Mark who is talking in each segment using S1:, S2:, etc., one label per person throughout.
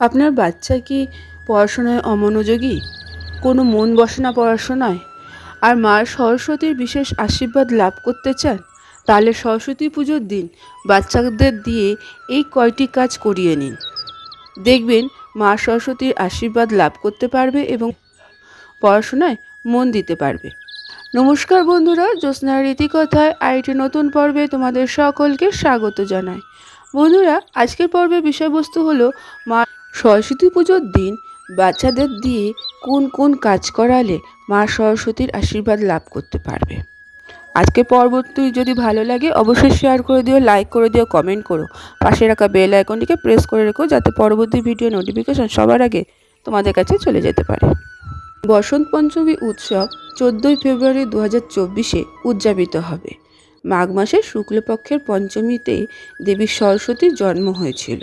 S1: আপনার বাচ্চা কি পড়াশোনায় অমনোযোগী? কোনো মন বসে না পড়াশোনায়? আর মা সরস্বতীর বিশেষ আশীর্বাদ লাভ করতে চান? তাহলে সরস্বতী পুজোর দিন বাচ্চাদের দিয়ে এই কয়টি কাজ করিয়ে নিন। দেখবেন মা সরস্বতীর আশীর্বাদ লাভ করতে পারবে এবং পড়াশোনায় মন দিতে পারবে। নমস্কার বন্ধুরা জ্যোৎস্নার রীতিকথায় আইটি নতুন পর্বে তোমাদের সকলকে স্বাগত জানাই। বন্ধুরা, আজকের পর্বের বিষয়বস্তু হলো মা সরস্বতী পুজোর দিন বাচ্চাদের দিয়ে কোন কোন কাজ করালে মা সরস্বতীর আশীর্বাদ লাভ করতে পারবে? আজকে পর্বটি যদি ভালো লাগে, অবশ্যই শেয়ার করে দিও লাইক করে দিও কমেন্ট করো। পাশে রাখা বেল আইকনটিকে প্রেস করে রেখো, যাতে পরবর্তী ভিডিও নোটিফিকেশন সবার আগে তোমাদের কাছে চলে যেতে পারে। বসন্ত পঞ্চমী উৎসব চোদ্দোই ফেব্রুয়ারি দু হাজার চব্বিশে উদযাপিত হবে। মাঘ মাসের শুক্লপক্ষের পঞ্চমীতে দেবী সরস্বতীর জন্ম হয়েছিল।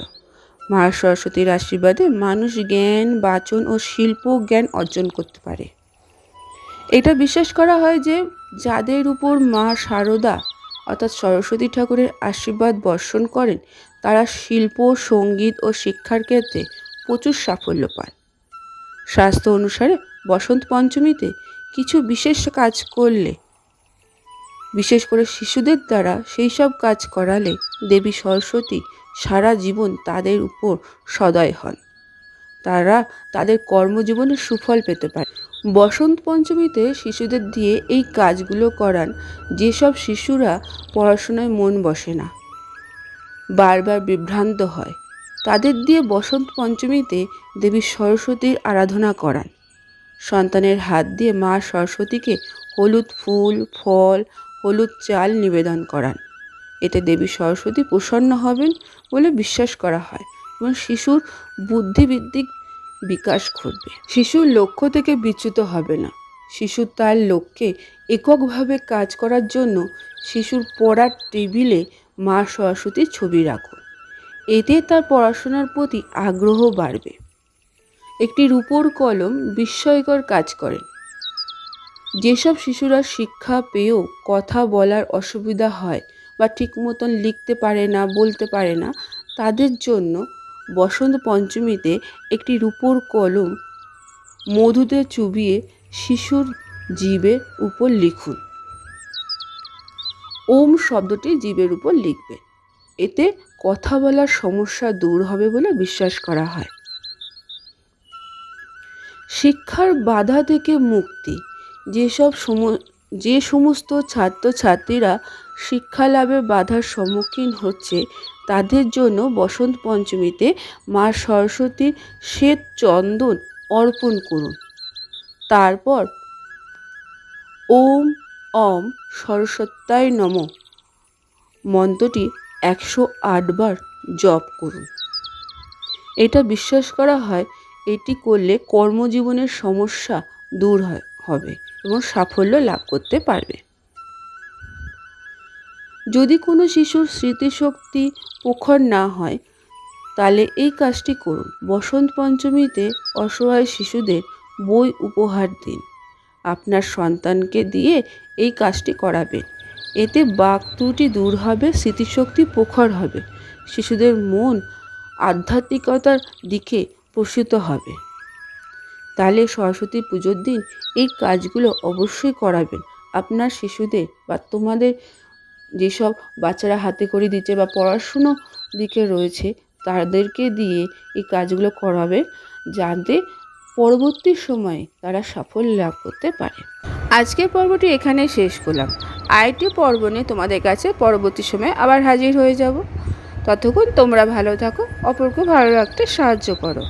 S1: মা সরস্বতীর আশীর্বাদে মানুষ জ্ঞান, বাচন ও শিল্প জ্ঞান অর্জন করতে পারে। এটা বিশ্বাস করা হয় যে যাদের উপর মা শারদা অর্থাৎ সরস্বতী ঠাকুরের আশীর্বাদ বর্ষণ করেন, তারা শিল্প, সংগীত ও শিক্ষার ক্ষেত্রে প্রচুর সাফল্য পান। স্বাস্থ্য অনুসারে বসন্ত পঞ্চমীতে কিছু বিশেষ কাজ করলে বিশেষ করে শিশুদের দ্বারা সেই সব কাজ করালে দেবী সরস্বতী সারা জীবন তাদের উপর সদয় হন। তারা তাদের কর্মজীবনে সুফল পেতে পারে। বসন্ত পঞ্চমীতে শিশুদের দিয়ে এই কাজগুলো করান যেসব শিশুরা পড়াশোনায় মন বসে না। বারবার বিভ্রান্ত হয়। তাদের দিয়ে বসন্ত পঞ্চমীতে দেবী সরস্বতীর আরাধনা করান। সন্তানের হাত দিয়ে মা সরস্বতীকে হলুদ ফুল, ফল হলুদ চাল নিবেদন করান। এতে দেবী সরস্বতী প্রসন্ন হবেন বলে বিশ্বাস করা হয় এবং শিশুর বুদ্ধিবৃদ্ধিক বিকাশ ঘটবে। শিশুর লক্ষ্য থেকে বিচ্যুত হবে না। শিশু তার লক্ষ্যে এককভাবে কাজ করার জন্য শিশুর পড়ার টেবিলে মা সরস্বতীর ছবি রাখুন। এতে তার পড়াশোনার প্রতি আগ্রহ বাড়বে। একটি রূপোর কলম বিস্ময়কর কাজ করেন। যেসব শিশুরা শিক্ষা পেয়েও কথা বলার অসুবিধা হয় বা ঠিক মতন লিখতে পারে না, বলতে পারে না, তাদের জন্য বসন্ত পঞ্চমীতে একটি রূপোর কলম মধুতে চুবিয়ে শিশুর জীবের উপর লিখুন। ওম শব্দটি জীবের উপর লিখবে। এতে কথা বলার সমস্যা দূর হবে বলে বিশ্বাস করা হয়। শিক্ষার বাধা থেকে মুক্তি। যেসব সম, যে সমস্ত ছাত্রছাত্রীরা শিক্ষা লাভে বাধার সম্মুখীন হচ্ছে, তাদের জন্য বসন্ত পঞ্চমীতে মা সরস্বতীর শ্বেত চন্দন অর্পণ করুন। তারপর ওম অম সরস্বত্যায় নম। মন্ত্রটি একশো আটবার জপ করুন। এটা বিশ্বাস করা হয়, এটি করলে কর্মজীবনের সমস্যা দূর হয়, হবে। এবং সাফল্য লাভ করতে পারবে। যদি কোনো শিশুর স্মৃতিশক্তি প্রখর না হয়, তাহলে এই কাজটি করুন। বসন্ত পঞ্চমীতে অসহায় শিশুদের বই উপহার দিন। আপনার সন্তানকে দিয়ে এই কাজটি করাবেন। এতে বাক ত্রুটি দূর হবে, স্মৃতিশক্তি প্রখর হবে। শিশুদের মন আধ্যাত্মিকতার দিকে প্রসূত হবে। তাহলে সরস্বতী পুজোর দিন এই কাজগুলো অবশ্যই করাবেন। আপনার শিশুদের বা তোমাদের যেসব বাচ্চারা হাতে করে দিচ্ছে বা পড়াশুনো দিকে রয়েছে, তাদেরকে দিয়ে এই কাজগুলো করাবে যাতে পরবর্তী সময়ে তারা সাফল্য লাভ করতে পারে। আজকের পর্বটি এখানে শেষ করলাম। আরেকটি পর্ব নিয়ে তোমাদের কাছে পরবর্তী সময়ে আবার হাজির হয়ে যাব। ততক্ষণ তোমরা ভালো থাকো, অপরকে ভালো রাখতে সাহায্য করো।